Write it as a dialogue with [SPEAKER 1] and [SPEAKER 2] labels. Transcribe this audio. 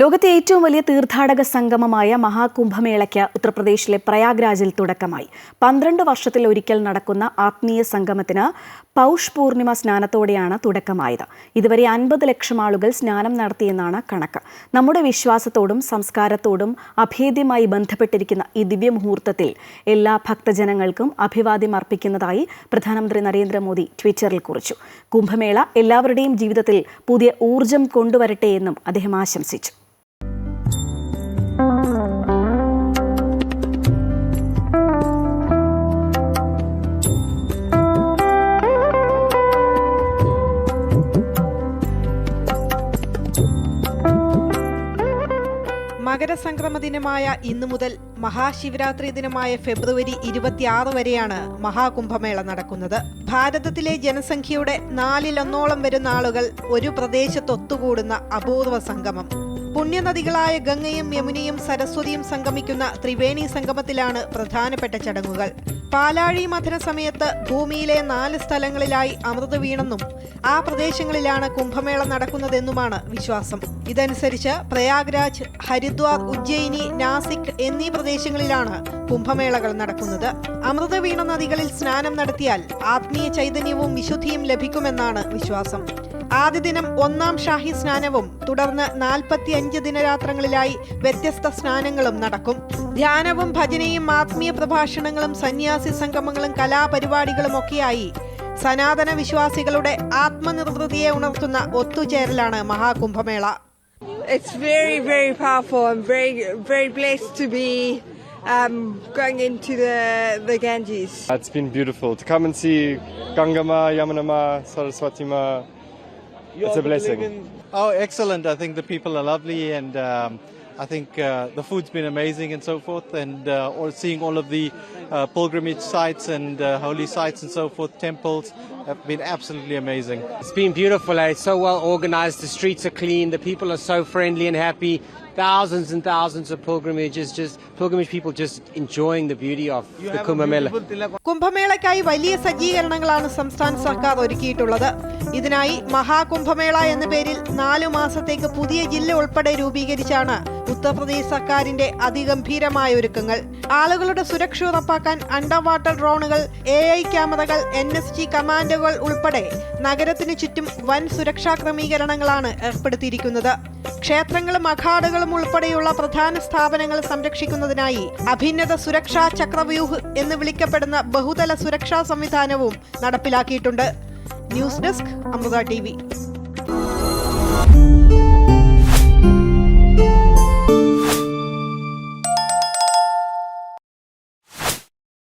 [SPEAKER 1] ലോകത്തെ ഏറ്റവും വലിയ തീർത്ഥാടക സംഗമമായ മഹാകുംഭമേളയ്ക്ക് ഉത്തർപ്രദേശിലെ പ്രയാഗ്രാജിൽ തുടക്കമായി പന്ത്രണ്ട് വർഷത്തിൽ ഒരിക്കൽ നടക്കുന്ന ആത്മീയ സംഗമത്തിന് പൗഷ് പൂർണിമ സ്നാനത്തോടെയാണ് തുടക്കമായത് ഇതുവരെ അൻപത് ലക്ഷം ആളുകൾ സ്നാനം നടത്തിയെന്നാണ് കണക്ക് നമ്മുടെ വിശ്വാസത്തോടും സംസ്കാരത്തോടും അഭേദ്യമായി ബന്ധപ്പെട്ടിരിക്കുന്ന ഈ ദിവ്യമുഹൂർത്തത്തിൽ എല്ലാ ഭക്തജനങ്ങൾക്കും അഭിവാദ്യം അർപ്പിക്കുന്നതായി പ്രധാനമന്ത്രി നരേന്ദ്രമോദി ട്വിറ്ററിൽ കുറിച്ചു കുംഭമേള എല്ലാവരുടെയും ജീവിതത്തിൽ പുതിയ ഊർജം കൊണ്ടുവരട്ടെ എന്നും അദ്ദേഹം ആശംസിച്ചു മകരസംക്രമ ദിനമായ ഇന്നു മുതൽ മഹാശിവരാത്രി ദിനമായ ഫെബ്രുവരി ഇരുപത്തിയാറ് വരെയാണ് മഹാകുംഭമേള നടക്കുന്നത് ഭാരതത്തിലെ ജനസംഖ്യയുടെ നാലിലൊന്നോളം വരുന്ന ആളുകൾ ഒരു പ്രദേശത്തൊത്തുകൂടുന്ന അപൂർവ സംഗമം പുണ്യനദികളായ ഗംഗയും യമുനയും സരസ്വതിയും സംഗമിക്കുന്ന ത്രിവേണി സംഗമത്തിലാണ് പ്രധാനപ്പെട്ട ചടങ്ങുകൾ പാലാഴി മഥന സമയത്ത് ഭൂമിയിലെ നാല് സ്ഥലങ്ങളിലായി അമൃത് വീണെന്നും ആ പ്രദേശങ്ങളിലാണ് കുംഭമേള നടക്കുന്നതെന്നുമാണ് വിശ്വാസം ഇതനുസരിച്ച് പ്രയാഗ്രാജ് ഹരിദ്വാർ ഉജ്ജയിനി നാസിക് എന്നീ പ്രദേശങ്ങളിലാണ് കുംഭമേളകൾ നടക്കുന്നത് അമൃത വീണ നദികളിൽ സ്നാനം നടത്തിയാൽ ആത്മീയ ചൈതന്യവും വിശുദ്ധിയും ലഭിക്കുമെന്നാണ് വിശ്വാസം ആദ്യ ദിനം ഒന്നാം ഷാഹി സ്നാനവും തുടർന്ന് നാൽപ്പത്തി അഞ്ച് ദിനരാത്രങ്ങളിലായി വ്യത്യസ്ത സ്നാനങ്ങളും നടക്കും ധ്യാനവും ഭജനയും ആത്മീയ പ്രഭാഷണങ്ങളും സന്യാസി സംഗമങ്ങളും കലാപരിപാടികളും ഒക്കെയായി സനാതന വിശ്വാസികളുടെ ആത്മനിർവൃതിയെ ഉണർത്തുന്ന ഒത്തുചേരലാണ് Maha Kumbh Mela
[SPEAKER 2] It's very, very powerful. I'm very, very blessed to be um, going into the, the Ganges.
[SPEAKER 3] It's been beautiful to come and see Gangama, Yamanama, Saraswatima, it's a blessing. In...
[SPEAKER 4] Oh, excellent. I think the people are lovely and. Um, I think uh, the food's been amazing and so forth, and uh, all, seeing all of the uh, pilgrimage sites and uh, holy sites and so forth, temples have been absolutely amazing.
[SPEAKER 5] It's been beautiful. Eh? It's so well organized. The streets are clean. The people are so friendly and happy. thousands and thousands of pilgrimages, just pilgrimage people just enjoying the beauty of the Kumbh Mela.
[SPEAKER 1] കുംഭമേളയ്ക്കായി വലിയ സജ്ജീകരണങ്ങളാണ് സംസ്ഥാന സർക്കാർ ഒരുക്കിയിട്ടുള്ളത് ഇതിനായി മഹാകുംഭമേള എന്ന പേരിൽ നാലു മാസത്തേക്ക് പുതിയ ജില്ല ഉൾപ്പെടെ രൂപീകരിച്ചാണ് ഉത്തർപ്രദേശ് സർക്കാരിന്റെ അതിഗംഭീരമായ ഒരുക്കങ്ങൾ ആളുകളുടെ സുരക്ഷ ഉറപ്പാക്കാൻ അണ്ടർ വാട്ടർ ഡ്രോണുകൾ എ ഐ ക്യാമറകൾ എൻ എസ് ജി കമാൻഡോകൾ ഉൾപ്പെടെ നഗരത്തിന് ചുറ്റും വൻ സുരക്ഷാ ക്രമീകരണങ്ങളാണ് ഏർപ്പെടുത്തിയിരിക്കുന്നത് ക്ഷേത്രങ്ങളും അഖാടകളും ഉൾപ്പെടെയുള്ള പ്രധാന സ്ഥാപനങ്ങൾ സംരക്ഷിക്കുന്നതിനായി അഭിന്നത സുരക്ഷാ ചക്രവ്യൂഹ് എന്ന് വിളിക്കപ്പെടുന്ന ബഹുതല സുരക്ഷാ സംവിധാനവും നടപ്പിലാക്കിയിട്ടുണ്ട് ന്യൂസ് ഡെസ്ക് അമൃത ടി